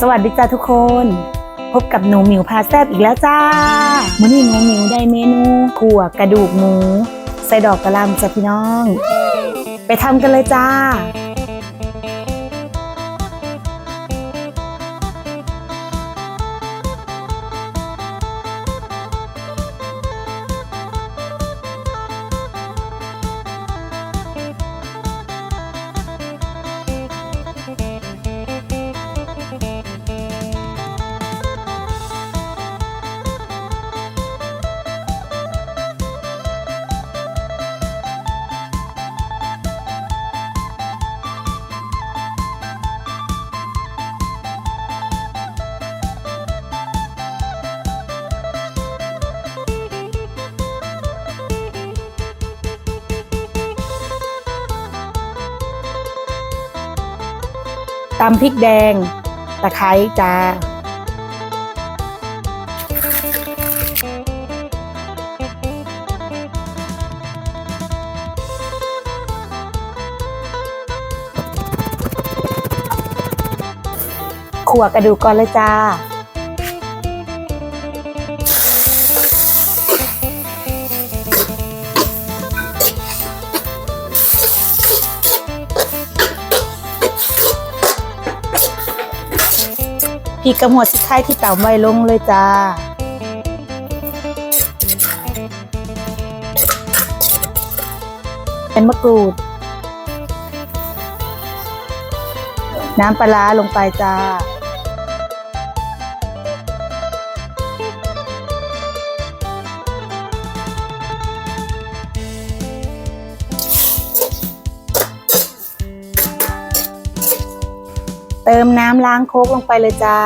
สวัสดีจ้าทุกคน พบกับหนูหมิวพาแซบอีกแล้วจ้ามื้อนี้หนูหมิวได้เมนูขั่วกระดูกหมู ใส่ดอกกระหลำจ้ะพี่น้อง ไปทำกันเลยจ้า ตำพริกแดง ตะไคร้จ้า ขัวกระดูกก่อนเลยจ้า พริกกระหัวสิไข่ที่ตำไว้ลงเลยจ้า เป็นมะกรูด น้ำปลาร้าลงไปจ้า เติมน้ำล้างโคกลงไปเลยจ้า